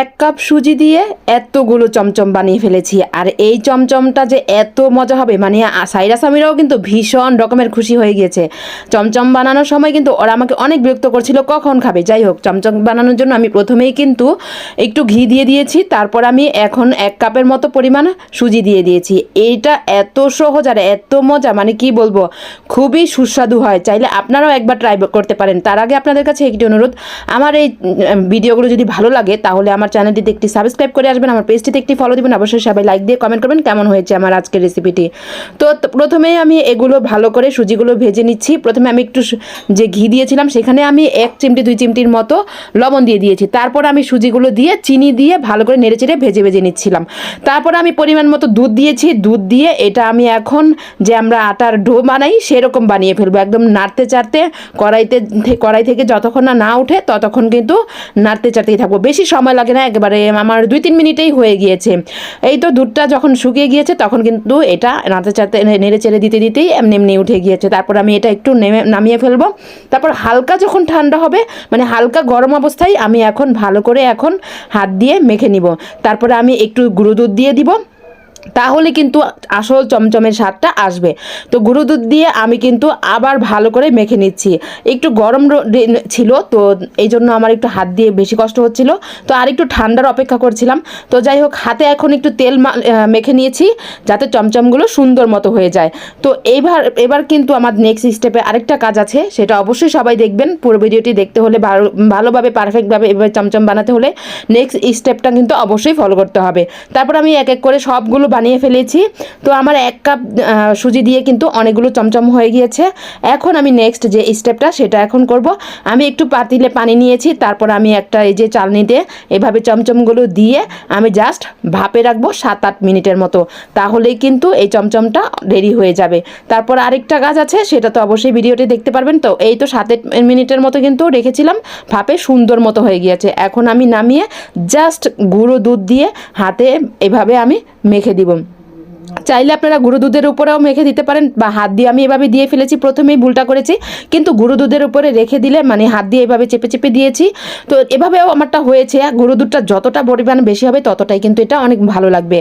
এক কাপ সুজি দিয়ে এতগুলো চমচম বানিয়ে ফেলেছি। আর এই চমচমটা যে এত মজা হবে মানে সাইরা সামিরাও কিন্তু ভীষণ রকমের খুশি হয়ে গিয়েছে। চমচম বানানোর সময় কিন্তু ওরা আমাকে অনেক বিরক্ত করছিল, কখন খাবে? যাই হোক, চমচম বানানোর জন্য আমি প্রথমেই কিন্তু একটু ঘি দিয়ে দিয়েছি, তারপর আমি এখন এক কাপের মতো পরিমাণ সুজি দিয়ে দিয়েছি। এইটা এত সহজ আর এত মজা মানে কি বলব, খুবই সুস্বাদু হয়। চাইলে আপনারাও একবার ট্রাই করতে পারেন। তার আগে আপনাদের কাছে একটি অনুরোধ, আমার এই ভিডিওগুলো যদি ভালো লাগে, তাহলে আমার চ্যানেলটিতে একটি সাবস্ক্রাইব করে আসবেন, আমার পেজটিতে একটি ফলো দিবেন, অবশ্যই সবাই লাইক দিয়ে কমেন্ট করবেন কেমন হয়েছে আমার আজকের রেসিপিটি তো প্রথমেই আমি এগুলো ভালো করে সুজিগুলো ভেজে নিচ্ছি। প্রথমে আমি একটু যে ঘি দিয়েছিলাম, সেখানে আমি এক চিমটি, দুই চিমটির মতো লবণ দিয়ে দিয়েছি। তারপর আমি সুজিগুলো দিয়ে চিনি দিয়ে ভালো করে নেড়ে চেড়ে ভেজে ভেজে নিচ্ছিলাম। তারপর আমি পরিমাণ মতো দুধ দিয়েছি। দুধ দিয়ে এটা আমি এখন যে আমরা আটার ডো বানাই, সেরকম বানিয়ে ফেলব। একদম নাড়তে চাড়তে, কড়াইতে কড়াই থেকে যতক্ষণ না না উঠে, ততক্ষণ কিন্তু নাড়তে চাড়তেই থাকব। বেশি সময় লাগে না একেবারে আমার দুই তিন মিনিটেই হয়ে গিয়েছে। এই তো দুধটা যখন শুকিয়ে গিয়েছে তখন কিন্তু এটা নাতে চাতে নেড়ে চেড়ে দিতে দিতেই এমনি এমনি উঠে গিয়েছে। তারপর আমি এটা একটু নেমে, নামিয়ে ফেলব। তারপর হালকা যখন ঠান্ডা হবে মানে হালকা গরম অবস্থায় আমি এখন ভালো করে এখন হাত দিয়ে মেখে নিব। তারপরে আমি একটু গুঁড়ো দুধ দিয়ে দিব। তাহলে কিন্তু আসল চমচমের স্বাদটা আসবে। তো গুঁড়ো দুধ দিয়ে আমি কিন্তু আবার ভালো করে মেখে নিচ্ছি। একটু গরম ছিল, তো এই জন্য আমার একটু হাত দিয়ে বেশি কষ্ট হচ্ছিল। তো আর একটু ঠান্ডার অপেক্ষা করছিলাম। তো যাই হোক, হাতে এখন একটু তেল মেখে নিয়েছি, যাতে চমচমগুলো সুন্দর মতো হয়ে যায়। তো এইবার, এবার কিন্তু আমার নেক্সট স্টেপে আরেকটা কাজ আছে, সেটা অবশ্যই সবাই দেখবেন। পুরো ভিডিওটি দেখতে হলে ভালো ভালোভাবে পারফেক্টভাবে এভাবে চমচম বানাতে হলে নেক্সট স্টেপটা কিন্তু অবশ্যই ফলো করতে হবে। তারপর আমি এক এক করে সবগুলো বানিয়ে ফেলেছি। তো আমার এক কাপ সুজি দিয়ে কিন্তু অনেকগুলো চমচম হয়ে গিয়েছে। এখন আমি নেক্সট যে স্টেপটা সেটা এখন করব। আমি একটু পাতিলে পানি নিয়েছি, তারপর আমি একটা এই যে চালনিতে এভাবে চমচমগুলো দিয়ে আমি জাস্ট ভাপে রাখব সাত আট মিনিটের মতো। তাহলেই কিন্তু এই চমচমটা রেডি হয়ে যাবে। তারপর আরেকটা কাজ আছে, সেটা তো অবশ্যই ভিডিওটি দেখতে পারবেন। তো এই তো সাত মিনিটের মতো কিন্তু রেখেছিলাম, ভাপে সুন্দর মতো হয়ে গিয়েছে। এখন আমি নামিয়ে জাস্ট গুঁড়ো দুধ দিয়ে হাতে এভাবে আমি মেখে দিব। চাইলে আপনারা গুঁড়ো দুধের উপরেও মেখে দিতে পারেন বা হাত দিয়ে আমি এভাবে দিয়ে ফেলেছি, প্রথমেই ভুলটা করেছি। কিন্তু গুঁড়ো দুধের উপরে রেখে দিলে মানে হাত দিয়ে এভাবে চেপে চেপে দিয়েছি। তো এভাবেও আমারটা হয়েছে গুঁড়ো দুধটা যতটা পরিমাণ বেশি হবে ততটাই কিন্তু এটা অনেক ভালো লাগবে।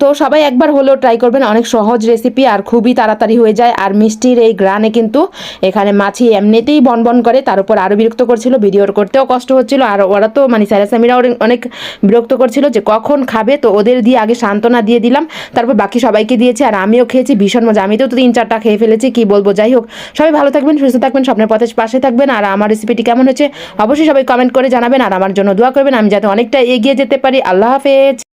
তো সবাই একবার হলেও ট্রাই করবেন, অনেক সহজ রেসিপি আর খুবই তাড়াতাড়ি হয়ে যায়। আর মিষ্টির এই গ্রানে কিন্তু এখানে মাছি এমনিতেই বনবন করে, তার উপর আরও বিরক্ত করছিল ভিডিও করতেও কষ্ট হচ্ছিল, আর ওরা তো মানে স্যারাসামিরাও অনেক বিরক্ত করছিল যে কখন খাবে, তো ওদের দিয়ে আগে সান্ত্বনা দিয়ে দিলাম, তারপর বাকি সবাইকে দিয়েছি আর আমিও খেয়েছি, ভীষণ মজা। আমি তো তিন চারটা খেয়ে ফেলেছি, কি বলব? যাই হোক, সবাই ভালো থাকবেন, সুস্থ থাকবেন, স্বপ্নের পথে পাশে থাকবেন। আর আমার রেসিপিটি কেমন হচ্ছে অবশ্যই সবাই কমেন্ট করে জানাবেন। আর আমার জন্য দোয়া করবেন, আমি যাতে অনেকটা এগিয়ে যেতে পারি। আল্লাহ হাফেজ।